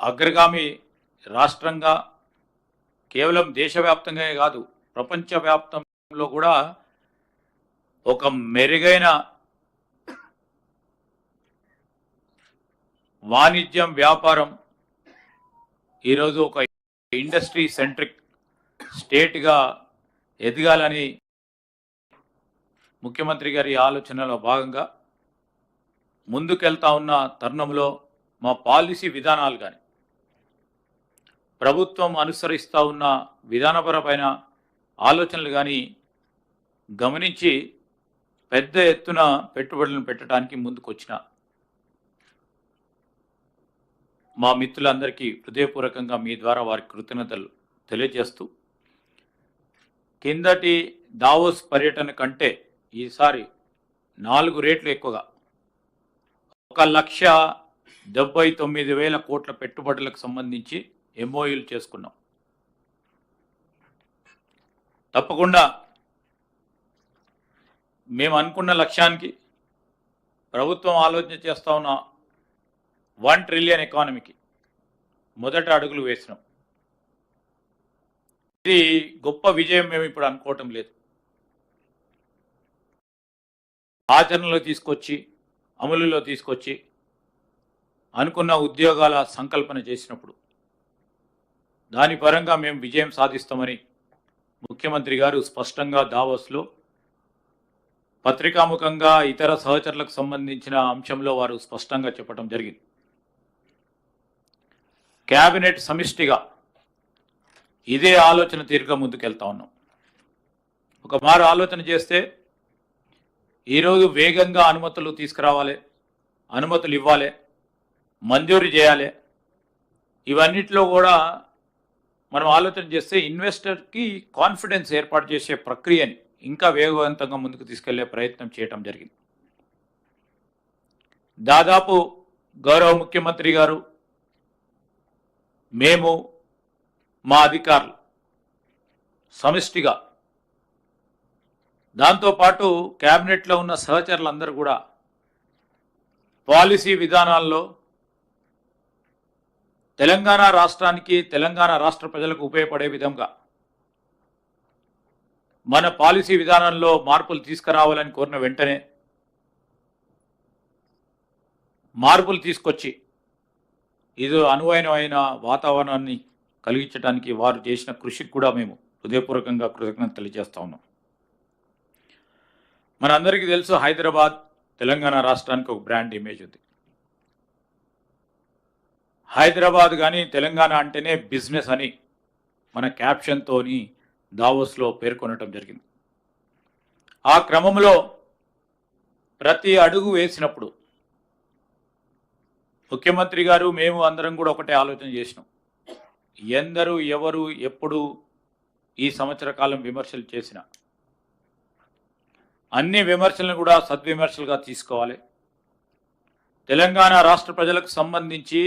అగ్రగామి రాష్ట్రంగా కేవలం దేశవ్యాప్తంగా కాదు ప్రపంచవ్యాప్తంలో కూడా ఒక మెరుగైన వాణిజ్యం వ్యాపారం ఈరోజు ఒక ఇండస్ట్రీ సెంట్రిక్ స్టేట్గా ఎదగాలని ముఖ్యమంత్రి గారి ఆలోచనలో భాగంగా ముందుకెళ్తా ఉన్న తరుణంలో మా పాలసీ విధానాలు కానీ ప్రభుత్వం అనుసరిస్తూ ఉన్న విధానపరమైన ఆలోచనలు కానీ గమనించి పెద్ద ఎత్తున పెట్టుబడులను పెట్టడానికి ముందుకొచ్చిన మా మిత్రులందరికీ హృదయపూర్వకంగా మీ ద్వారా వారి కృతజ్ఞతలు తెలియజేస్తూ కిందటి దావోస్ పర్యటన కంటే ఈసారి నాలుగు రేట్లు ఎక్కువగా ఒక లక్ష డెబ్బై తొమ్మిది వేల కోట్ల పెట్టుబడులకు సంబంధించి ఎంఓయూలు చేసుకున్నాం. తప్పకుండా మేము అనుకున్న లక్ష్యానికి ప్రభుత్వం ఆలోచన చేస్తా ఉన్న వన్ ట్రిలియన్ ఎకానమీకి మొదట అడుగులు వేసినాం. ఇది గొప్ప విజయం మేము ఇప్పుడు అనుకోవటం లేదు. ఆచరణలో తీసుకొచ్చి అమలులో తీసుకొచ్చి అనుకున్న ఉద్యోగాల సంకల్పన చేసినప్పుడు దాని పరంగా మేము విజయం సాధిస్తామని ముఖ్యమంత్రి గారు స్పష్టంగా దావోస్లో పత్రికాముఖంగా ఇతర సహచరులకు సంబంధించిన అంశంలో వారు స్పష్టంగా చెప్పడం జరిగింది. క్యాబినెట్ సమిష్టిగా ఇదే ఆలోచన తీరుగా ముందుకెళ్తా ఉన్నాం. ఒక మారు ఆలోచన చేస్తే ఈరోజు వేగంగా అనుమతులు తీసుకురావాలి అనుమతులు ఇవ్వాలి మంజూరు చేయాలి. ఇవన్నిటిలో కూడా మనం ఆలోచన చేస్తే ఇన్వెస్టర్కి కాన్ఫిడెన్స్ ఏర్పాటు చేసే ప్రక్రియని ఇంకా వేగవంతంగా ముందుకు తీసుకెళ్ళే ప్రయత్నం చేయటం జరిగింది. దాదాపు గౌరవ ముఖ్యమంత్రి గారు మేము మా అధికారులు సమిష్టిగా దాంతోపాటు క్యాబినెట్లో ఉన్న సహచరులందరూ కూడా పాలసీ విధానాల్లో తెలంగాణ రాష్ట్రానికి తెలంగాణ రాష్ట్ర ప్రజలకు ఉపయోగపడే విధంగా మన పాలసీ విధానంలో మార్పులు తీసుకురావాలని కోరిన వెంటనే మార్పులు తీసుకొచ్చి ఇది అనువైనమైన వాతావరణాన్ని కలిగించడానికి వారు చేసిన కృషికి కూడా మేము హృదయపూర్వకంగా కృతజ్ఞత తెలియజేస్తా ఉన్నాం. మనందరికీ తెలుసు హైదరాబాద్ తెలంగాణ రాష్ట్రానికి ఒక బ్రాండ్ ఇమేజ్ ఉంది. హైదరాబాద్ కానీ తెలంగాణ అంటేనే బిజినెస్ అని మన క్యాప్షన్తోని దావోస్లో పేర్కొనటం జరిగింది. ఆ క్రమంలో ప్రతి అడుగు వేసినప్పుడు ముఖ్యమంత్రి గారు మేము అందరం కూడా ఒకటే ఆలోచన చేసినాం. ఎందరూ ఎవరు ఎప్పుడు ఈ సంవత్సర కాలం విమర్శలు చేసిన అన్ని విమర్శలను కూడా సద్విమర్శలుగా తీసుకోవాలి. తెలంగాణ రాష్ట్ర ప్రజలకు సంబంధించి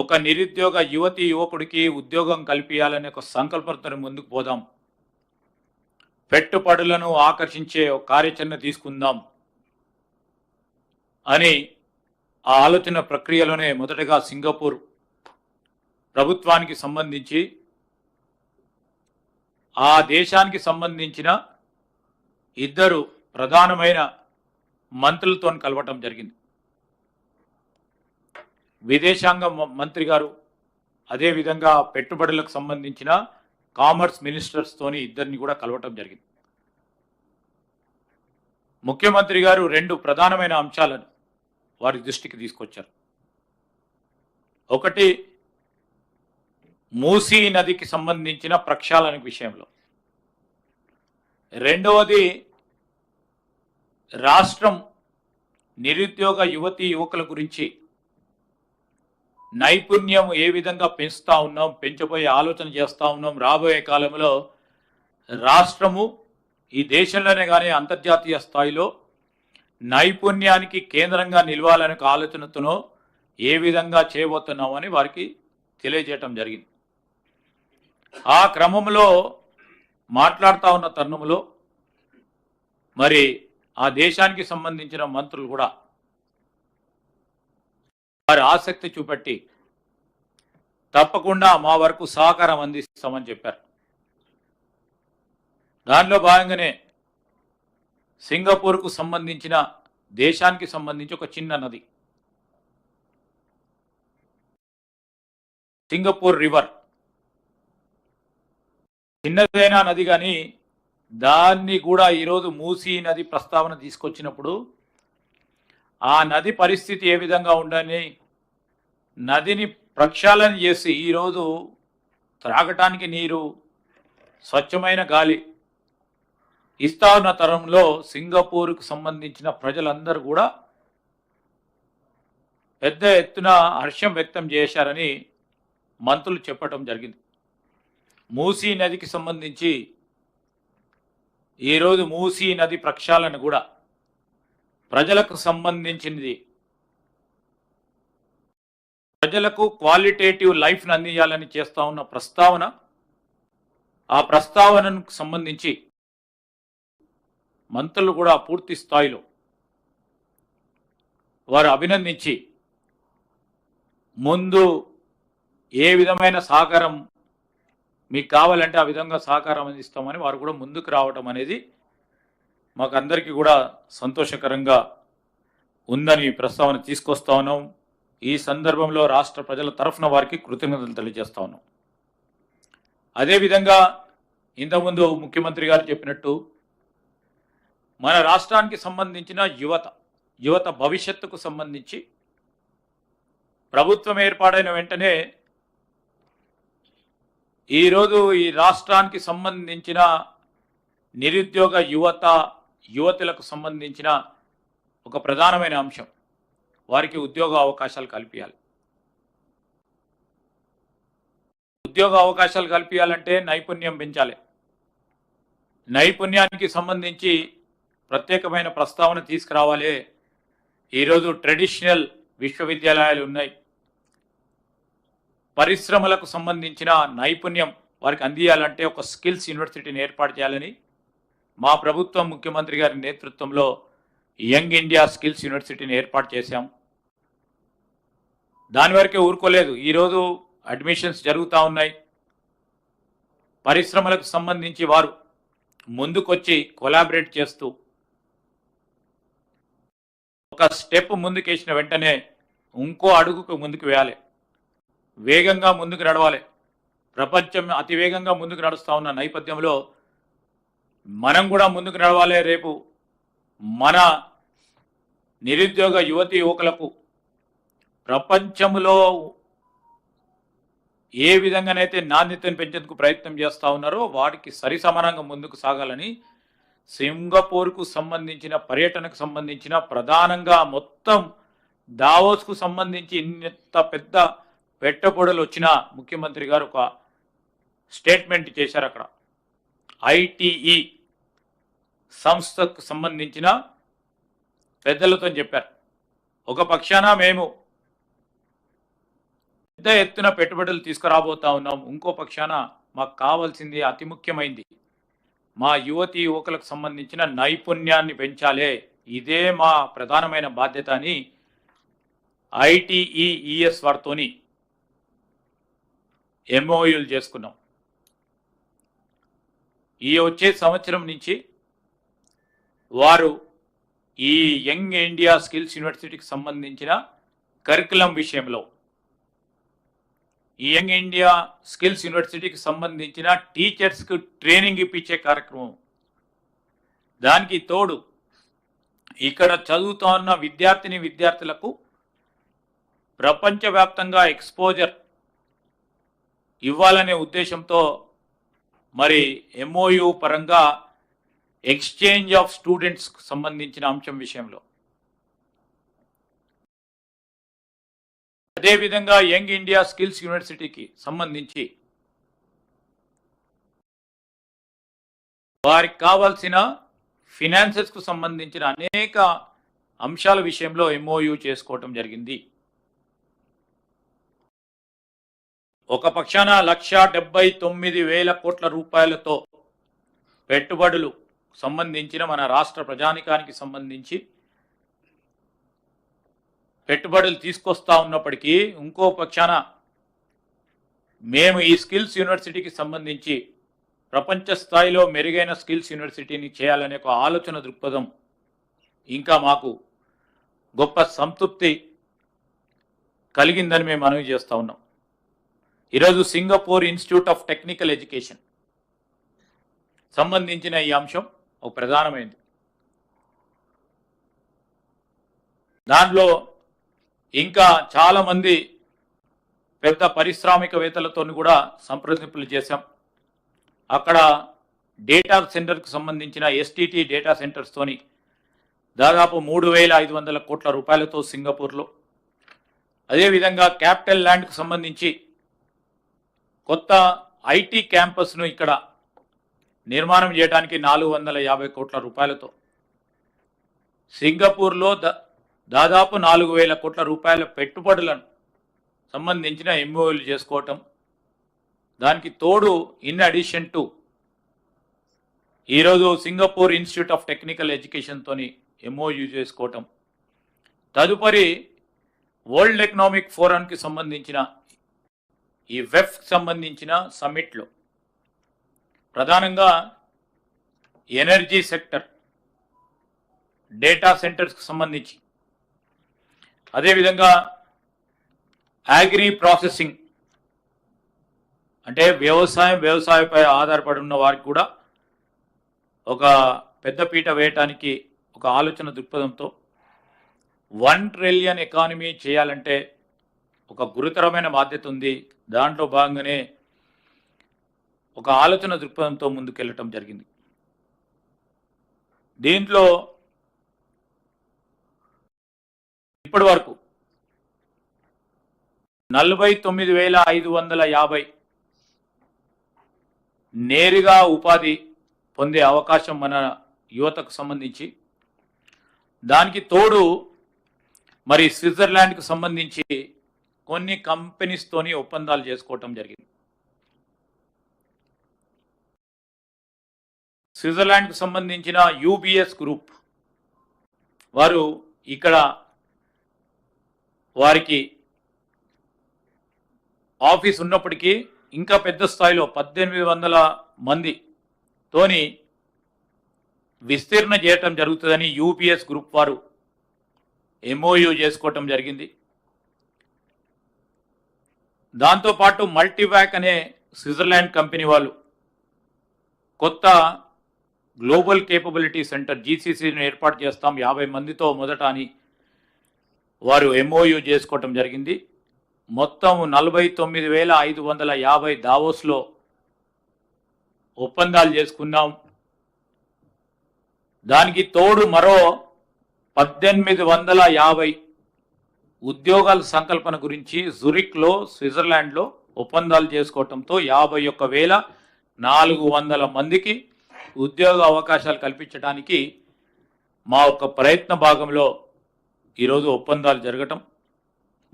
ఒక నిరుద్యోగ యువతి యువకుడికి ఉద్యోగం కల్పించాలనే ఒక సంకల్పంతో ముందుకు పోదాం. పెట్టుబడులను ఆకర్షించే ఒక కార్యాచరణ తీసుకుందాం అని ఆ ఆలోచన ప్రక్రియలోనే మొదటగా సింగపూర్ ప్రభుత్వానికి సంబంధించి ఆ దేశానికి సంబంధించిన ఇద్దరు ప్రధానమైన మంత్రులతో కలవటం జరిగింది. విదేశాంగ మ- మంత్రి గారు అదేవిధంగా పెట్టుబడులకు సంబంధించిన కామర్స్ మినిస్టర్స్తోని ఇద్దరిని కూడా కలవటం జరిగింది. ముఖ్యమంత్రి గారు రెండు ప్రధానమైన అంశాలను వారి దృష్టికి తీసుకొచ్చారు. ఒకటి మూసీ నదికి సంబంధించిన ప్రక్షాళన విషయంలో. రెండవది రాష్ట్రం నిరుద్యోగ యువతి యువకుల గురించి నైపుణ్యం ఏ విధంగా పెంచుతూ ఉన్నాం పెంచబోయే ఆలోచన చేస్తూ ఉన్నాం రాబోయే కాలంలో రాష్ట్రము ఈ దేశంలోనే కానీ అంతర్జాతీయ స్థాయిలో నైపుణ్యానికి కేంద్రంగా నిలవాలనే ఆలోచనతోనో ఏ విధంగా చేయబోతున్నామని వారికి తెలియజేయటం జరిగింది. ఆ క్రమంలో మాట్లాడుతూ ఉన్న తరుణంలో మరి ఆ దేశానికి సంబంధించిన మంత్రులు కూడా వారి ఆసక్తి చూపెట్టి తప్పకుండా మా వరకు సహకారం అందిస్తామని చెప్పారు. దానిలో భాగంగానే సింగపూర్కు సంబంధించిన దేశానికి సంబంధించి ఒక చిన్న నది. Singapore river. చిన్నదైన నది కానీ దాన్ని కూడా ఈరోజు మూసీ నది ప్రస్తావన తీసుకొచ్చినప్పుడు ఆ నది పరిస్థితి ఏ విధంగా ఉండని నదిని ప్రక్షాళన చేసి ఈరోజు త్రాగటానికి నీరు స్వచ్ఛమైన గాలి ఇస్తా ఉన్న తరంలో సింగపూర్కు సంబంధించిన ప్రజలందరూ కూడా పెద్ద ఎత్తున హర్షం వ్యక్తం చేశారని మంత్రులు చెప్పటం జరిగింది. మూసీ నదికి సంబంధించి ఈరోజు మూసీ నది ప్రక్షాళన కూడా ప్రజలకు సంబంధించినది ప్రజలకు క్వాలిటేటివ్ లైఫ్ను అందించాలని చేస్తా ఉన్న ప్రస్తావన ఆ ప్రస్తావనకు సంబంధించి మంత్రులు కూడా పూర్తి స్థాయిలో వారు అభినందించి ముందు ఏ విధమైన సహకారం మీకు కావాలంటే ఆ విధంగా సహకారం అందిస్తామని వారు కూడా ముందుకు రావటం అనేది మాకు అందరికీ కూడా సంతోషకరంగా ఉందని ప్రస్తావన తీసుకొస్తా ఉన్నాం. ఈ సందర్భంలో రాష్ట్ర ప్రజల తరఫున వారికి కృతజ్ఞతలు తెలియజేస్తా ఉన్నాం. అదేవిధంగా ఇంతకుముందు ముఖ్యమంత్రి గారు చెప్పినట్టు మన రాష్ట్రానికి సంబంధించిన యువత యువత భవిష్యత్తుకు సంబంధించి ప్రభుత్వం ఏర్పాడైన వెంటనే ఈరోజు ఈ రాష్ట్రానికి సంబంధించిన నిరుద్యోగ యువత యువతులకు సంబంధించిన ఒక ప్రధానమైన అంశం. వారికి ఉద్యోగ అవకాశాలు కల్పించాలి ఉద్యోగ అవకాశాలు కల్పించాలంటే నైపుణ్యం పెంచాలి. నైపుణ్యానికి సంబంధించి ప్రత్యేకమైన ప్రస్తావన తీసుకురావాలి. ఈరోజు ట్రెడిషనల్ విశ్వవిద్యాలయాలు ఉన్నాయి. పరిశ్రమలకు సంబంధించిన నైపుణ్యం వారికి అందియాలంటే ఒక స్కిల్స్ యూనివర్సిటీని ఏర్పాటు చేయాలని మా ప్రభుత్వం ముఖ్యమంత్రి గారి నేతృత్వంలో యంగ్ ఇండియా స్కిల్స్ యూనివర్సిటీని ఏర్పాటు చేశాం. దాని వరకే ఊరుకోలేదు. ఈరోజు అడ్మిషన్స్ జరుగుతూ ఉన్నాయి. పరిశ్రమలకు సంబంధించి వారు ముందుకొచ్చి కొలాబరేట్ చేస్తూ ఒక స్టెప్ ముందుకేసిన వెంటనే ఇంకో అడుగుకు ముందుకు వేయాలి. వేగంగా ముందుకు నడవాలి. ప్రపంచం అతి వేగంగా ముందుకు నడుస్తూ ఉన్న నేపథ్యంలో మనం కూడా ముందుకు నడవాలి రేపు. మన నిరుద్యోగ యువతి యువకులకు ప్రపంచంలో ఏ విధంగానైతే నాణ్యతను పెంచేందుకు ప్రయత్నం చేస్తూ ఉన్నారో వాటికి సరి సమానంగా ముందుకు సాగాలని సింగపూర్కు సంబంధించిన పర్యటనకు సంబంధించిన ప్రధానంగా మొత్తం దావోస్కు సంబంధించి ఇంత పెద్ద పెట్టుబడులు వచ్చిన ముఖ్యమంత్రి గారు ఒక స్టేట్మెంట్ చేశారు అక్కడ. ఐటీఈ సంస్థకు సంబంధించిన పెద్దలతో చెప్పారు. ఒక పక్షాన మేము పెద్ద ఎత్తున పెట్టుబడులు తీసుకురాబోతా ఉన్నాం. ఇంకో పక్షాన మాకు కావాల్సింది అతి ముఖ్యమైంది. మా యువతి యువకులకు సంబంధించిన నైపుణ్యాన్ని పెంచాలే. ఇదే మా ప్రధానమైన బాధ్యత అని ఐటీఈఈఎస్ వారితోని ఎంఓయూలు చేసుకున్నాం. ఈ వచ్చే సంవత్సరం నుంచి వారు ఈ యంగ్ ఇండియా స్కిల్స్ యూనివర్సిటీకి సంబంధించిన కరికులం విషయంలో ఈ యంగ్ ఇండియా స్కిల్స్ యూనివర్సిటీకి సంబంధించిన టీచర్స్కు ట్రైనింగ్ ఇప్పించే కార్యక్రమం. దానికి తోడు ఇక్కడ చదువుతున్న విద్యార్థిని విద్యార్థులకు ప్రపంచవ్యాప్తంగా ఎక్స్పోజర్ ఇవ్వాలనే ఉద్దేశంతో మరి ఎంఓయు పరంగా ఎక్స్చేంజ్ ఆఫ్ స్టూడెంట్స్ సంబంధించిన అంశం విషయంలో. అదేవిధంగా యంగ్ ఇండియా స్కిల్స్ యూనివర్సిటీకి సంబంధించి వారికి కావాల్సిన ఫినాన్సెస్కు సంబంధించిన అనేక అంశాల విషయంలో ఎంఓయు చేసుకోవటం జరిగింది. ఒక పక్షాన లక్ష డెబ్బై తొమ్మిది వేల కోట్ల రూపాయలతో పెట్టుబడులు సంబంధించిన మన రాష్ట్ర ప్రజానికానికి సంబంధించి పెట్టుబడులు తీసుకొస్తా ఉన్నప్పటికీ ఇంకో పక్షాన మేము ఈ స్కిల్స్ యూనివర్సిటీకి సంబంధించి ప్రపంచ స్థాయిలో మెరుగైన స్కిల్స్ యూనివర్సిటీని చేయాలనే ఒక ఆలోచన దృక్పథం ఇంకా మాకు గొప్ప సంతృప్తి కలిగిందని మేము మనవి చేస్తూ ఉన్నాం. ఈరోజు Singapore Institute of Technical Education సంబంధించిన ఈ అంశం ఒక ప్రధానమైనది దాంట్లో ఇంకా చాలామంది పెద్ద పారిశ్రామికవేత్తలతో కూడా సంప్రదింపులు చేశాం. అక్కడ డేటా సెంటర్కు సంబంధించిన ఎస్టీటీ డేటా సెంటర్స్తోని దాదాపు మూడు వేల ఐదు వందల కోట్ల రూపాయలతో సింగపూర్లో. అదేవిధంగా క్యాపిటల్ ల్యాండ్కు సంబంధించి కొత్త ఐటీ క్యాంపస్ను ఇక్కడ నిర్మాణం చేయడానికి నాలుగు వందల యాభై కోట్ల రూపాయలతో. సింగపూర్లో ద దాదాపు నాలుగు వేల కోట్ల రూపాయల పెట్టుబడులను సంబంధించిన ఎంఓలు చేసుకోవటం. దానికి తోడు ఇన్ అడిషన్ టు ఈరోజు సింగపూర్ ఇన్స్టిట్యూట్ ఆఫ్ టెక్నికల్ ఎడ్యుకేషన్తోని ఎంఓయూ చేసుకోవటం. తదుపరి వరల్డ్ ఎకనామిక్ ఫోరంకి సంబంధించిన ఈ వెఫ్ సంబంధించిన సమ్మిట్లో ప్రధానంగా ఎనర్జీ సెక్టర్ డేటా సెంటర్స్కి సంబంధించి. అదేవిధంగా యాగ్రీ ప్రాసెసింగ్ అంటే వ్యవసాయం వ్యవసాయపై ఆధారపడి ఉన్న వారికి కూడా ఒక పెద్దపీట వేయటానికి ఒక ఆలోచన దృక్పథంతో వన్ ట్రిలియన్ ఎకానమీ చేయాలంటే ఒక గురుతరమైన బాధ్యత ఉంది. దాంట్లో భాగంగానే ఒక ఆలోచన దృక్పథంతో ముందుకెళ్ళటం జరిగింది. దీంట్లో ఇప్పటి వరకు నలభై తొమ్మిది వేల ఐదు వందల యాభై నేరుగా ఉపాధి పొందే అవకాశం మన యువతకు సంబంధించి దానికి తోడు మరి స్విట్జర్లాండ్కి సంబంధించి కొన్ని కంపెనీస్తోని ఒప్పందాలు చేసుకోవటం జరిగింది. స్విట్జర్లాండ్కి సంబంధించిన యూబిఎస్ గ్రూప్ వారు ఇక్కడ వారికి ఆఫీస్ ఉన్నప్పటికీ ఇంకా పెద్ద స్థాయిలో పద్దెనిమిది వందల మందితోని విస్తీర్ణ చేయటం జరుగుతుందని యూపీఎస్ గ్రూప్ వారు ఎంఓయూ చేసుకోవటం జరిగింది. దాంతోపాటు మల్టీవ్యాక్ అనే స్విట్జర్లాండ్ కంపెనీ వాళ్ళు కొత్త గ్లోబల్ కేపబిలిటీ సెంటర్ జీసీసీని ఏర్పాటు చేస్తాం. యాభై మందితో మొదట అని వారు ఎంఓయూ చేసుకోవటం జరిగింది. మొత్తం నలభై తొమ్మిది వేల ఐదు వందల యాభై దావోస్లో ఒప్పందాలు చేసుకున్నాం. దానికి తోడు మరో పద్దెనిమిది వందల యాభై ఉద్యోగాల సంకల్పన గురించి జురిక్లో స్విట్జర్లాండ్లో ఒప్పందాలు చేసుకోవటంతో యాభై ఒక్క వేల నాలుగు వందల మందికి ఉద్యోగ అవకాశాలు కల్పించడానికి మా యొక్క ప్రయత్న భాగంలో ఈరోజు ఒప్పందాలు జరగటం.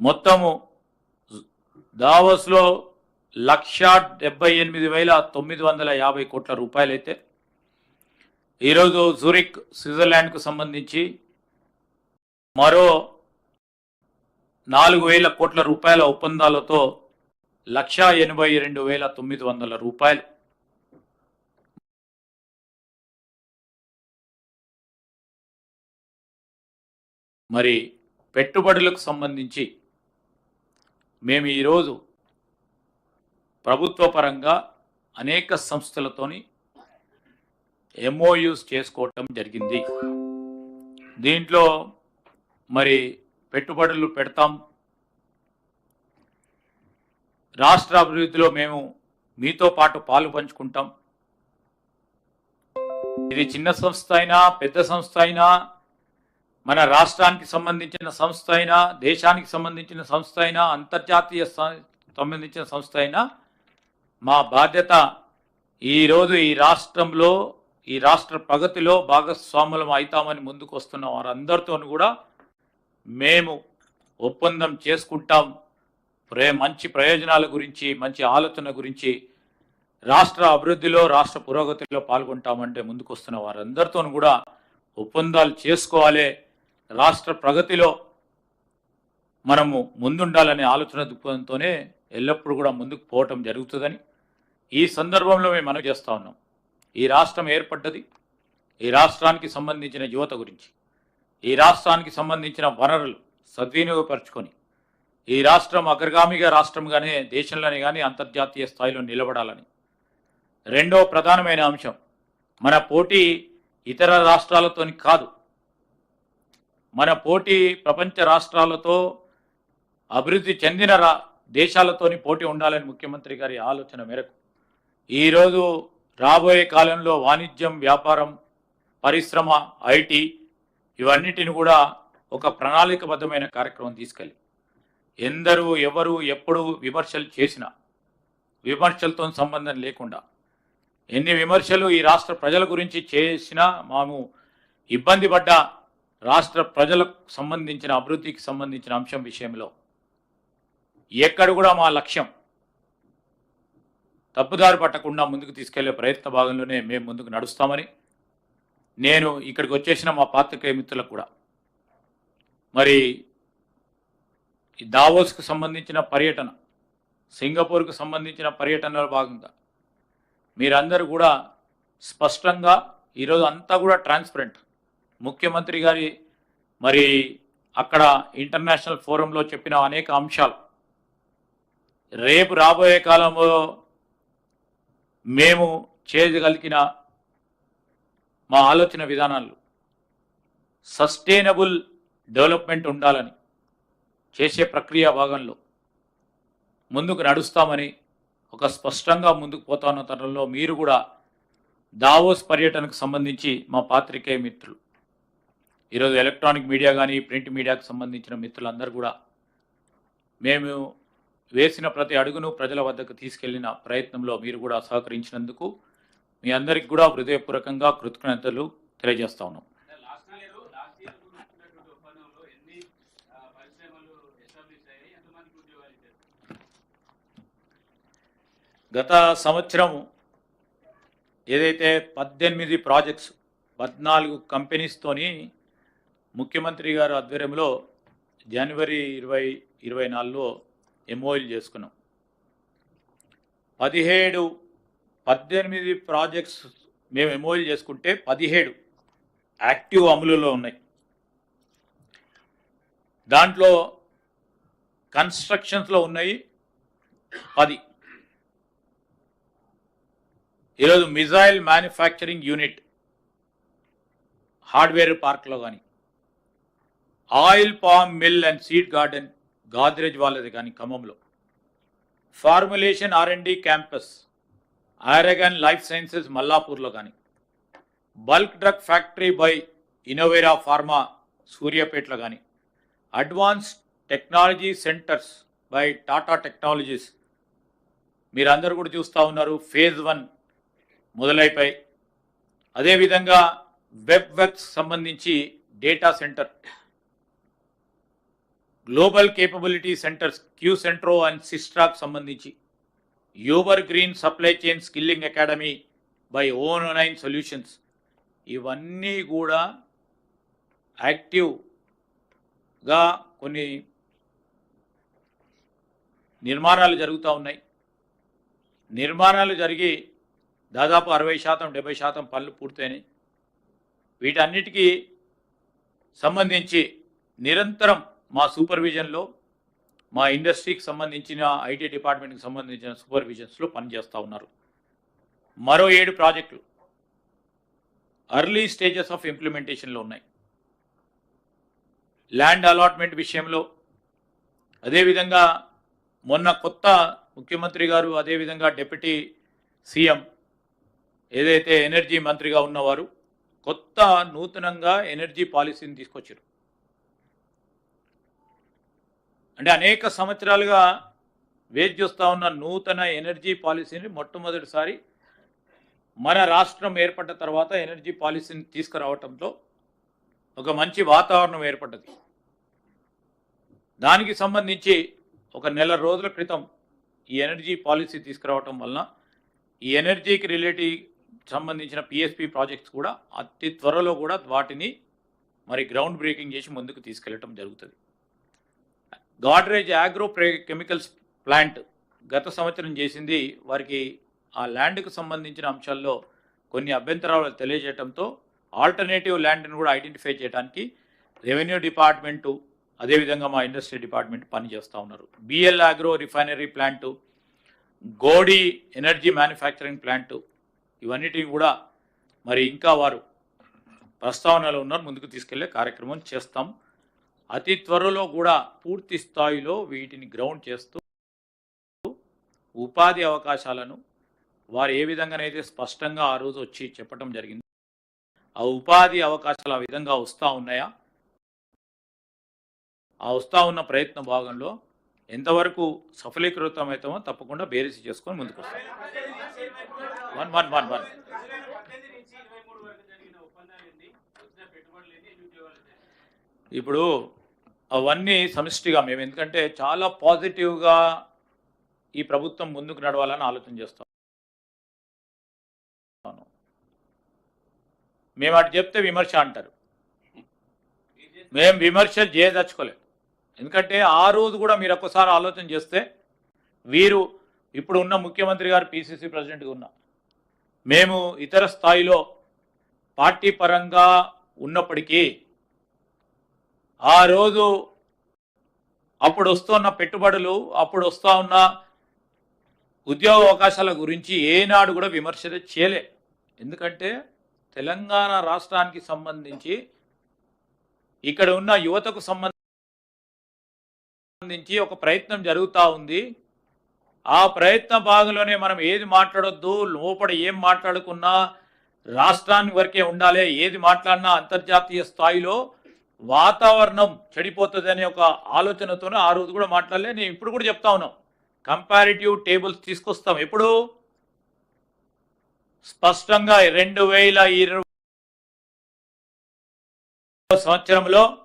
మొత్తము దావస్లో లక్ష డెబ్బై ఎనిమిది వేల తొమ్మిది వందల యాభై కోట్ల రూపాయలైతే ఈరోజు జూరిక్ స్విట్జర్లాండ్కు సంబంధించి మరో నాలుగు వేల కోట్ల రూపాయల ఒప్పందాలతో లక్ష ఎనభై రెండు వేల తొమ్మిది వందల రూపాయలు. మరి పెట్టుబడులకు సంబంధించి మేము ఈరోజు ప్రభుత్వ పరంగా అనేక సంస్థలతోని ఎంఓయూస్ చేసుకోవటం జరిగింది. దీంట్లో మరి పెట్టుబడులు పెడతాం. రాష్ట్ర అభివృద్ధిలో మేము మీతో పాటు పాలు పంచుకుంటాం. ఇది చిన్న సంస్థ అయినా పెద్ద సంస్థ అయినా మన రాష్ట్రానికి సంబంధించిన సంస్థ అయినా దేశానికి సంబంధించిన సంస్థ అయినా అంతర్జాతీయ సంబంధించిన సంస్థ అయినా మా బాధ్యత ఈరోజు ఈ రాష్ట్రంలో ఈ రాష్ట్ర ప్రగతిలో భాగస్వాములం అవుతామని ముందుకు వస్తున్న వారందరితో కూడా మేము ఒప్పందం చేసుకుంటాం. ప్రే మంచి ప్రయోజనాల గురించి మంచి ఆలోచన గురించి రాష్ట్ర అభివృద్ధిలో రాష్ట్ర పురోగతిలో పాల్గొంటామంటే ముందుకు వస్తున్న వారందరితో కూడా ఒప్పందాలు చేసుకోవాలి. రాష్ట్ర ప్రగతిలో మనము ముందుండాలనే ఆలోచన దృక్పథంతోనే ఎల్లప్పుడూ కూడా ముందుకు పోవటం జరుగుతుందని ఈ సందర్భంలో మేము మనం చేస్తూ ఉన్నాం. ఈ రాష్ట్రం ఏర్పడ్డది ఈ రాష్ట్రానికి సంబంధించిన యువత గురించి ఈ రాష్ట్రానికి సంబంధించిన వనరులు సద్వినియోగపరుచుకొని ఈ రాష్ట్రం అగ్రగామిగా రాష్ట్రంగానే దేశంలోనే కానీ అంతర్జాతీయ స్థాయిలో నిలబడాలని. రెండో ప్రధానమైన అంశం మన పోటీ ఇతర రాష్ట్రాలతోని కాదు మన పోటీ ప్రపంచ రాష్ట్రాలతో అభివృద్ధి చెందిన దేశాలతోని పోటీ ఉండాలని ముఖ్యమంత్రి గారి ఆలోచన మేరకు ఈరోజు రాబోయే కాలంలో వాణిజ్యం వ్యాపారం పరిశ్రమ ఐటీ ఇవన్నిటిని కూడా ఒక ప్రణాళికబద్ధమైన కార్యక్రమం తీసుకెళ్ళి ఎందరూ ఎవరు ఎప్పుడు విమర్శలు చేసినా విమర్శలతో సంబంధం లేకుండా ఎన్ని విమర్శలు ఈ రాష్ట్ర ప్రజల గురించి చేసినా మాము ఇబ్బంది పడ్డ రాష్ట్ర ప్రజలకు సంబంధించిన అభివృద్ధికి సంబంధించిన అంశం విషయంలో ఎక్కడ కూడా మా లక్ష్యం తప్పుదారి పట్టకుండా ముందుకు తీసుకెళ్ళే ప్రయత్న భాగంలోనే మేము ముందుకు నడుస్తామని నేను ఇక్కడికి వచ్చేసిన మా పాత్రికేయ మిత్రులకు కూడా. మరి ఈ దావోస్కు సంబంధించిన పర్యటన సింగపూర్కు సంబంధించిన పర్యటనలో భాగంగా మీరందరూ కూడా స్పష్టంగా ఈరోజు అంతా కూడా ట్రాన్స్పరెంట్ ముఖ్యమంత్రి గారి మరి అక్కడ ఇంటర్నేషనల్ ఫోరంలో చెప్పిన అనేక అంశాలు. రేపు రాబోయే కాలంలో మేము చేయగలిగిన మా ఆలోచన విధానాలు. సస్టైనబుల్ డెవలప్మెంట్ ఉండాలని చేసే ప్రక్రియ భాగంలో ముందుకు నడుస్తామని ఒక స్పష్టంగా ముందుకు పోతాన్న తరుణంలో మీరు కూడా దావోస్ పర్యటనకు సంబంధించి మా పాత్రికేయ మిత్రులు. ఈరోజు ఎలక్ట్రానిక్ మీడియా కానీ ప్రింట్ మీడియాకు సంబంధించిన మిత్రులందరూ కూడా మేము వేసిన ప్రతి అడుగును ప్రజల వద్దకు తీసుకెళ్ళిన ప్రయత్నంలో మీరు కూడా సహకరించినందుకు మీ అందరికి కూడా హృదయపూర్వకంగా కృతజ్ఞతలు తెలియజేస్తా ఉన్నాం. గత సంవత్సరం ఏదైతే పద్దెనిమిది ప్రాజెక్ట్స్ పద్నాలుగు కంపెనీస్తోని ముఖ్యమంత్రి గారు ఆధ్వర్యంలో జనవరి ఇరవై ఇరవై నాలుగులో ఎంఓఎల్ చేసుకున్నాం. పదిహేడు పద్దెనిమిది ప్రాజెక్ట్స్ మేము ఎంఓఎల్ చేసుకుంటే పదిహేడు యాక్టివ్ అమలులో ఉన్నాయి. దాంట్లో కన్స్ట్రక్షన్స్లో ఉన్నాయి పది. ఈరోజు మిజైల్ మ్యానుఫ్యాక్చరింగ్ యూనిట్ హార్డ్వేర్ పార్క్లో కానీ oil palm mill and seed garden Godrej వాళ్ళది కానీ ఖమ్మంలో. Formulation R and D campus Aragen life sciences మల్లాపూర్లో కానీ. Bulk drug factory by Inovera pharma సూర్యాపేటలో కానీ. Advance technology centres by Tata technologies. మీరందరూ కూడా చూస్తూ ఉన్నారు ఫేజ్ వన్ మొదలైపోయి. అదేవిధంగా వెబ్ వెబ్స్ సంబంధించి data centre. Global capability centres Q Centrio and Systrack సంబంధించి Uber green supply chain skilling academy by own nine solutions. ఇవన్నీ కూడా యాక్టివ్గా కొన్ని నిర్మాణాలు జరుగుతూ ఉన్నాయి. నిర్మాణాలు జరిగి దాదాపు అరవై శాతం డెబ్బై శాతం పనులు పూర్తయినాయి. వీటన్నిటికీ సంబంధించి నిరంతరం మా సూపర్విజన్లో మా ఇండస్ట్రీకి సంబంధించిన ఐటీ డిపార్ట్మెంట్కి సంబంధించిన సూపర్విజన్స్లో పనిచేస్తూ ఉన్నారు. మరో ఏడు ప్రాజెక్టులు అర్లీ స్టేజెస్ ఆఫ్ ఇంప్లిమెంటేషన్లో ఉన్నాయి. ల్యాండ్ అలాట్మెంట్ విషయంలో అదేవిధంగా మొన్న కొత్త ముఖ్యమంత్రి గారు అదేవిధంగా డిప్యూటీ సీఎం ఏదైతే ఎనర్జీ మంత్రిగా ఉన్నవారు కొత్త నూతనంగా ఎనర్జీ పాలసీని తీసుకొచ్చారు. అంటే అనేక సంవత్సరాలుగా వేచి చూస్తూ ఉన్న నూతన ఎనర్జీ పాలసీని మొట్టమొదటిసారి మన రాష్ట్రం ఏర్పడ్డ తర్వాత ఎనర్జీ పాలసీని తీసుకురావటంతో ఒక మంచి వాతావరణం ఏర్పడ్డది. దానికి సంబంధించి ఒక నెల రోజుల క్రితం ఈ ఎనర్జీ పాలసీ తీసుకురావటం వలన ఈ ఎనర్జీకి రిలేటివ్ సంబంధించిన పిఎస్పి ప్రాజెక్ట్స్ కూడా అతి త్వరలో కూడా వాటిని మరి గ్రౌండ్ బ్రేకింగ్ చేసి ముందుకు తీసుకెళ్ళటం జరుగుతుంది. గాడ్రేజ్ ఆగ్రో కెమికల్స్ ప్లాంట్ గత సంవత్సరం చేసింది. వారికి ఆ ల్యాండ్కు సంబంధించిన అంశాల్లో కొన్ని అభ్యంతరాలు తెలియజేయడంతో ఆల్టర్నేటివ్ ల్యాండ్ని కూడా ఐడెంటిఫై చేయడానికి రెవెన్యూ డిపార్ట్మెంటు అదేవిధంగా మా ఇండస్ట్రీ డిపార్ట్మెంట్ పనిచేస్తూ ఉన్నారు. BL agro refinery plant Godi energy manufacturing plant ఇవన్నిటిని కూడా మరి ఇంకా వారు ప్రస్తావనలో ఉన్నారు. ముందుకు తీసుకెళ్ళే కార్యక్రమం చేస్తాం. అతి త్వరలో కూడా పూర్తి స్థాయిలో వీటిని గ్రౌండ్ చేస్తూ ఉపాధి అవకాశాలను వారు ఏ విధంగానైతే స్పష్టంగా ఆ రోజు వచ్చి చెప్పడం జరిగింది ఆ ఉపాధి అవకాశాలు ఆ విధంగా వస్తూ ఉన్నాయా? ఆ వస్తూ ఉన్న ప్రయత్న భాగంలో ఎంతవరకు సఫలీకృతమవుతామో తప్పకుండా బేరీసి చేసుకొని ముందుకు వస్తాం వన్ వన్ వన్ వన్. ఇప్పుడు అవన్నీ సమిష్టిగా మేము. ఎందుకంటే చాలా పాజిటివ్గా ఈ ప్రభుత్వం ముందుకు నడవాలని ఆలోచన చేస్తాం. మేము అటు చెప్తే విమర్శ అంటారు. మేము విమర్శలు చేయదలుచుకోలేదు. ఎందుకంటే ఆ రోజు కూడా మీరు ఒక్కసారి ఆలోచన చేస్తే వీరు ఇప్పుడు ఉన్న ముఖ్యమంత్రి గారు పిసిసి ప్రెసిడెంట్గా ఉన్నా మేము ఇతర స్థాయిలో పార్టీ పరంగా ఉన్నప్పటికీ ఆ రోజు అప్పుడు వస్తున్న పెట్టుబడులు అప్పుడు వస్తూ ఉన్న ఉద్యోగ అవకాశాల గురించి ఏనాడు కూడా విమర్శలు చేయలే. ఎందుకంటే తెలంగాణ రాష్ట్రానికి సంబంధించి ఇక్కడ ఉన్న యువతకు సంబంధించి ఒక ప్రయత్నం జరుగుతూ ఉంది. ఆ ప్రయత్న భాగంలోనే మనం ఏది మాట్లాడొద్దు లోపల ఏం మాట్లాడుకున్నా రాష్ట్రానికి వరకే ఉండాలి ఏది మాట్లాడినా అంతర్జాతీయ స్థాయిలో వాతావరణం చెడిపోతుందనే ఒక ఆలోచనతోనే ఆ రోజు కూడా మాట్లాడలే. నేను ఇప్పుడు కూడా చెప్తా ఉన్నాం. కంపారిటివ్ టేబుల్స్ తీసుకొస్తాం. ఎప్పుడు? స్పష్టంగా రెండు వేల ఇరవై సంవత్సరంలో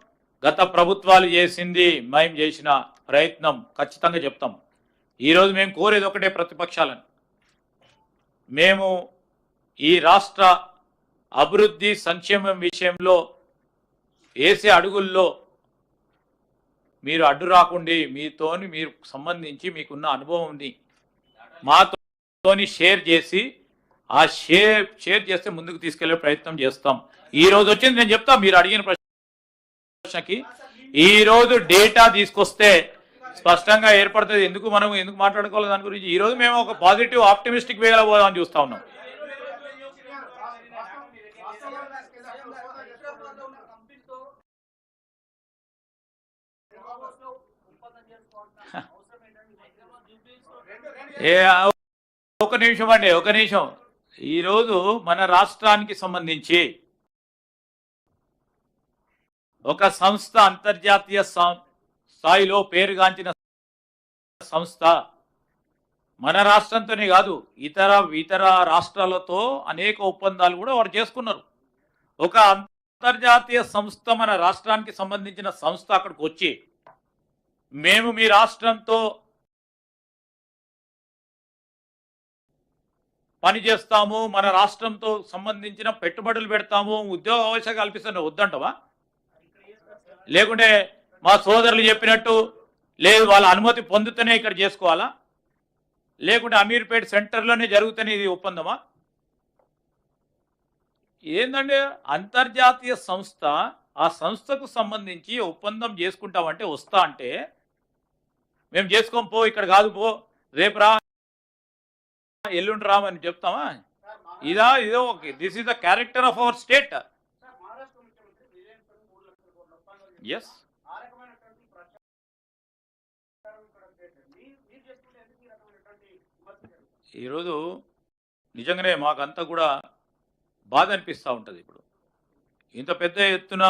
గత ప్రభుత్వాలు చేసింది మేము చేసిన ప్రయత్నం ఖచ్చితంగా చెప్తాం. ఈరోజు మేము కోరేది ఒకటే ప్రతిపక్షాలను. మేము ఈ రాష్ట్ర అభివృద్ధి సంక్షేమం విషయంలో వేసే అడుగుల్లో మీరు అడ్డు రాకుండి మీతోని మీరు సంబంధించి మీకున్న అనుభవంని మాతోని షేర్ చేసి ఆ షేర్ షేర్ చేస్తే ముందుకు తీసుకెళ్ళే ప్రయత్నం చేస్తాం. ఈ రోజు వచ్చింది నేను చెప్తా మీరు అడిగిన ప్రశ్నకి. ఈ రోజు డేటా తీసుకొస్తే స్పష్టంగా ఏర్పడుతుంది. ఎందుకు మనం ఎందుకు మాట్లాడుకోవాలి దాని గురించి? ఈ రోజు మేము ఒక పాజిటివ్ ఆప్టిమిస్టిక్ వేగా పోదామని చూస్తా ఉన్నాం. ఏ ఒక నిమిషం అండి ఒక నిమిషం. ఈరోజు మన రాష్ట్రానికి సంబంధించి ఒక సంస్థ అంతర్జాతీయ సం- స్థాయిలో పేరుగాంచిన సంస్థ మన రాష్ట్రంతోనే కాదు ఇతర ఇతర రాష్ట్రాలతో అనేక ఒప్పందాలు కూడా వారు చేసుకున్నారు. ఒక అంతర్జాతీయ సంస్థ మన రాష్ట్రానికి సంబంధించిన సంస్థ అక్కడికి వచ్చి మేము మీ రాష్ట్రంతో పని చేస్తాము మన రాష్ట్రంతో సంబంధించిన పెట్టుబడులు పెడతాము ఉద్యోగ అవకాశం కల్పిస్తాను. వద్దంటవా? లేకుంటే మా సోదరులు చెప్పినట్టు లేదు వాళ్ళ అనుమతి పొందుతూనే ఇక్కడ చేసుకోవాలా? లేకుంటే అమీర్పేట్ సెంటర్లోనే జరుగుతూనే ఇది ఒప్పందమా? ఏంటంటే అంతర్జాతీయ సంస్థ ఆ సంస్థకు సంబంధించి ఒప్పందం చేసుకుంటామంటే వస్తా అంటే మేము చేసుకోం పో ఇక్కడ కాదు పో రేపు రా. ఎల్లుండి రామని చెప్తామా ఇదా ఇదో okay this is the character of our state yes ఈరోజు నిజంగానే మాకంతా కూడా బాధ అనిపిస్తూ ఉంటుంది ఇప్పుడు. ఇంత పెద్ద ఎత్తున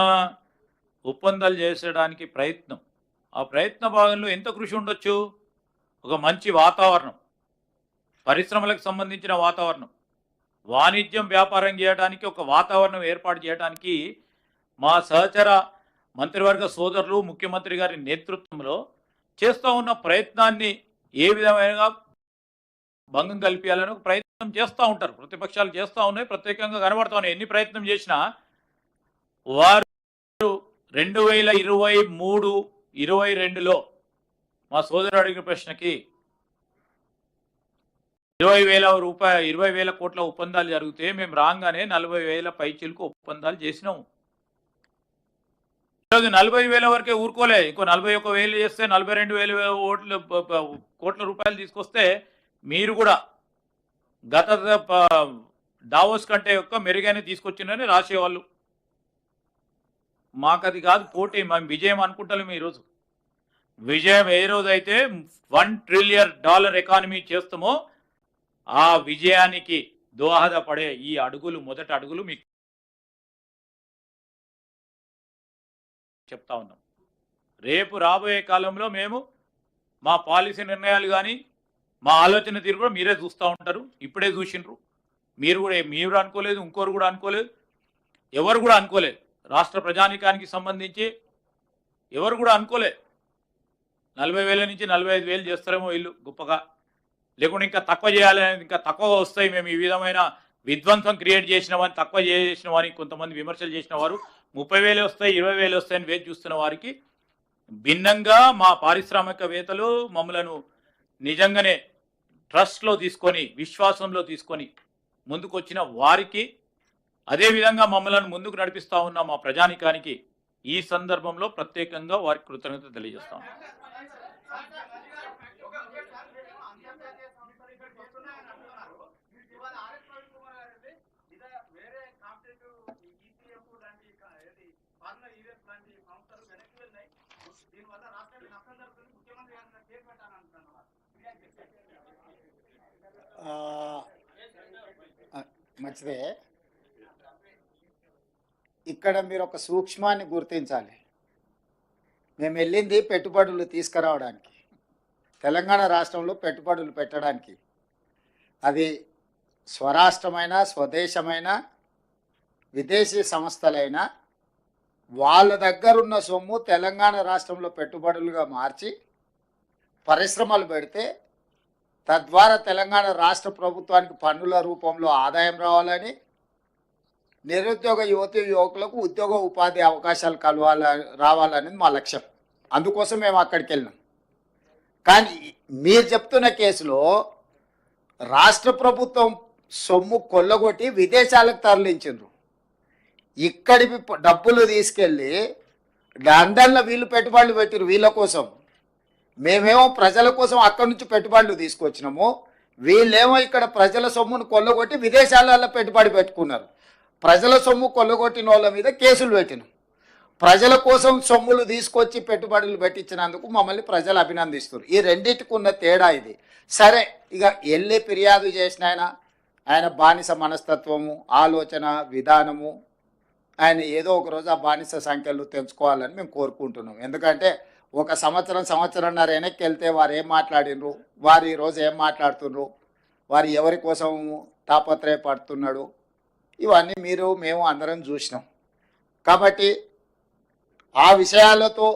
ఒప్పందాలు చేసడానికి ప్రయత్నం. ఆ ప్రయత్న భాగంలో ఎంత కృషి ఉండొచ్చు? ఒక మంచి వాతావరణం. పరిశ్రమలకు సంబంధించిన వాతావరణం. వాణిజ్యం వ్యాపారం చేయడానికి ఒక వాతావరణం ఏర్పాటు చేయడానికి మా సహచర మంత్రివర్గ సోదరులు ముఖ్యమంత్రి గారి నేతృత్వంలో చేస్తూ ఉన్న ప్రయత్నాన్ని ఏ విధమైన భంగం కల్పించాలని ఒక ప్రయత్నం చేస్తూ ఉంటారు. ప్రతిపక్షాలు చేస్తూ ఉన్నాయి ప్రత్యేకంగా కనబడతా ఉన్నాయి. ఎన్ని ప్రయత్నం చేసినా వారు రెండు వేల ఇరవై మూడు ఇరవై రెండులో మా సోదరుడు అడిగిన ప్రశ్నకి ఇరవై వేల రూపాయ ఇరవై వేల కోట్ల ఒప్పందాలు జరిగితే మేము రాగానే నలభై వేల పైచీలకు ఒప్పందాలు చేసినాము. ఈరోజు నలభై వేల వరకే ఊరుకోలే. ఇంకో నలభై ఒక వేలు చేస్తే నలభై రెండు వేల ఓట్ల కోట్ల రూపాయలు తీసుకొస్తే మీరు కూడా గత డావోస్ కంటే యొక్క మెరుగైన తీసుకొచ్చిందని రాసేవాళ్ళు మాకు అది కాదు పోటీ మేము విజయం అనుకుంటలేము ఈరోజు. విజయం ఏ రోజైతే వన్ ట్రిలియన్ డాలర్ ఎకానమీ చేస్తామో ఆ విజయానికి దోహదపడే ఈ అడుగులు మొదటి అడుగులు మీకు చెప్తా ఉన్నాం. రేపు రాబోయే కాలంలో మేము మా పాలసీ నిర్ణయాలు కానీ మా ఆలోచన తీరు కూడా మీరే చూస్తూ ఉంటారు. ఇప్పుడే చూసిండ్రు మీరు కూడా మీరు అనుకోలేదు ఇంకోరు కూడా అనుకోలేదు ఎవరు కూడా అనుకోలేదు. రాష్ట్ర ప్రజానికానికి సంబంధించి ఎవరు కూడా అనుకోలేదు. నలభై వేల నుంచి నలభై ఐదు వేలు చేస్తారేమో వీళ్ళు గొప్పగా. లేకుంటే ఇంకా తక్కువ చేయాలని ఇంకా తక్కువ వస్తాయి. మేము ఈ విధమైన విధ్వంసం క్రియేట్ చేసినామని తక్కువ చేసినామని కొంతమంది విమర్శలు చేసిన వారు ముప్పై వేలు వస్తాయి ఇరవై వేలు వస్తాయని వేచి చూస్తున్న వారికి భిన్నంగా మా పారిశ్రామికవేత్తలు మమ్మలను నిజంగానే ట్రస్ట్లో తీసుకొని విశ్వాసంలో తీసుకొని ముందుకొచ్చిన వారికి అదేవిధంగా మమ్మలను ముందుకు నడిపిస్తా ఉన్న మా ప్రజానికానికి ఈ సందర్భంలో ప్రత్యేకంగా వారికి కృతజ్ఞత తెలియజేస్తాం ఆ, పెట్టాలంటున్నాను మంచిదే. ఇక్కడ మీరు ఒక సూక్ష్మాన్ని గుర్తించాలి. మేము వెళ్ళింది పెట్టుబడులు తీసుకురావడానికి. తెలంగాణ రాష్ట్రంలో పెట్టుబడులు పెట్టడానికి. అది స్వరాష్ట్రమైన స్వదేశమైన విదేశీ సంస్థలైనా వాళ్ళ దగ్గర ఉన్న సొమ్ము తెలంగాణ రాష్ట్రంలో పెట్టుబడులుగా మార్చి పరిశ్రమలు పెడితే తద్వారా తెలంగాణ రాష్ట్ర ప్రభుత్వానికి పన్నుల రూపంలో ఆదాయం రావాలని నిరుద్యోగ యువతి యువకులకు ఉద్యోగ ఉపాధి అవకాశాలు కలవాల రావాలనేది మా లక్ష్యం. అందుకోసం మేము అక్కడికి వెళ్ళినాం. కానీ మీరు చెప్తున్న కేసులో రాష్ట్ర ప్రభుత్వం సొమ్ము కొల్లగొట్టి విదేశాలకు తరలించిండ్రు. ఇక్కడి డబ్బులు తీసుకెళ్ళి లండన్లో వీళ్ళు పెట్టుబడులు పెట్టారు వీళ్ళ కోసం. మేమేమో ప్రజల కోసం అక్కడి నుంచి పెట్టుబడులు తీసుకొచ్చినాము. వీళ్ళేమో ఇక్కడ ప్రజల సొమ్మును కొల్లగొట్టి విదేశాలలో పెట్టుబడి పెట్టుకున్నారు. ప్రజల సొమ్ము కొల్లగొట్టిన వాళ్ళ మీద కేసులు పెట్టినాం. ప్రజల కోసం సొమ్ములు తీసుకొచ్చి పెట్టుబడులు పెట్టించినందుకు మమ్మల్ని ప్రజలు అభినందిస్తారు ఈ రెండింటికి ఉన్న తేడా ఇది. సరే ఇక వెళ్ళి ఫిర్యాదు చేసిన ఆయన ఆయన బానిస మనస్తత్వము ఆలోచన విధానము ఆయన ఏదో ఒక రోజు ఆ బానిస సంఖ్యలు తెంచుకోవాలని మేము కోరుకుంటున్నాం. ఎందుకంటే ఒక సంవత్సరం సంవత్సరంన్నర వెనక్కి వెళ్తే వారు ఏం మాట్లాడినరు? వారు ఈరోజు ఏం మాట్లాడుతున్నారు? వారు ఎవరి కోసం తాపత్రయపడుతున్నాడు? ఇవన్నీ మీరు మేము అందరం చూసినాం. కాబట్టి ఆ విషయాలతో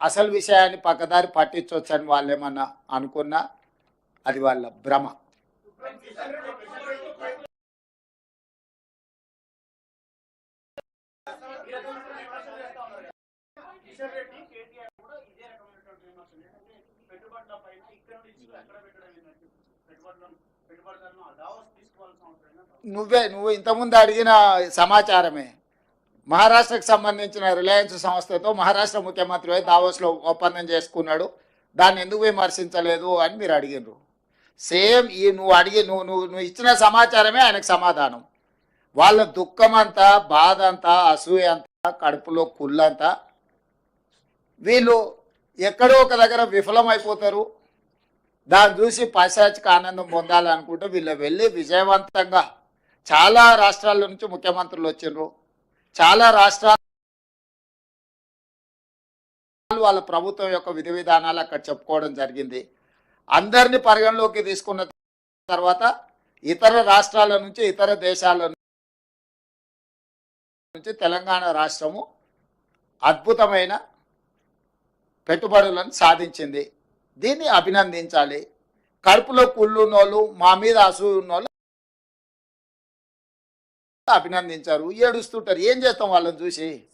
అసలు విషయాన్ని పక్కదారి పట్టించవచ్చని వాళ్ళు ఏమన్నా అనుకున్నా అది వాళ్ళ భ్రమ కిషన్ రెడ్డి కేటీఆర్ కూడా ఇదే రకమైనటువంటి విమర్శలు ఏంటంటే పెట్టుబడుల పైన ఇక్కడ నుంచి అక్కడ పెట్టడం ఏంటంటే పెట్టుబడులను పెట్టుబడిదారులను ఆ దావస్ తీసుకోవాల్సిన అవసరం ఏంటంటే నువ్వే నువ్వు ఇంతకుముందు అడిగిన సమాచారమే. మహారాష్ట్రకు సంబంధించిన రిలయన్స్ సంస్థతో మహారాష్ట్ర ముఖ్యమంత్రి దావోస్లో ఒప్పందం చేసుకున్నాడు. దాన్ని ఎందుకు విమర్శించలేదు అని మీరు అడిగినారు సేమ్ ఈ నువ్వు అడిగి నువ్వు నువ్వు నువ్వు ఇచ్చిన సమాచారమే ఆయనకు సమాధానం. వాళ్ళ దుఃఖం అంతా బాధ అంతా అసూయ అంతా కడుపులో కుళ్ళంతా వీళ్ళు ఎక్కడో ఒక దగ్గర విఫలమైపోతారు. దాన్ని చూసి పాశ్చాత్యక ఆనందం పొందాలనుకుంటే వీళ్ళు వెళ్ళి విజయవంతంగా చాలా రాష్ట్రాల నుంచి ముఖ్యమంత్రులు వచ్చిండ్రు చాలా రాష్ట్రాలు వాళ్ళ ప్రభుత్వం యొక్క విధి విధానాలు అక్కడ చెప్పుకోవడం జరిగింది. అందరినీ పరిగణలోకి తీసుకున్న తర్వాత ఇతర రాష్ట్రాల నుంచి ఇతర దేశాల నుంచి తెలంగాణ రాష్ట్రము అద్భుతమైన పెట్టుబడులను సాధించింది. దీన్ని అభినందించాలి. కడుపులో కుళ్ళున్నోళ్ళు మా మీద అసూయ ఉన్నోళ్ళు అభినందించారు. ఏడుస్తుంటారు. ఏం చేస్తాం వాళ్ళని చూసి?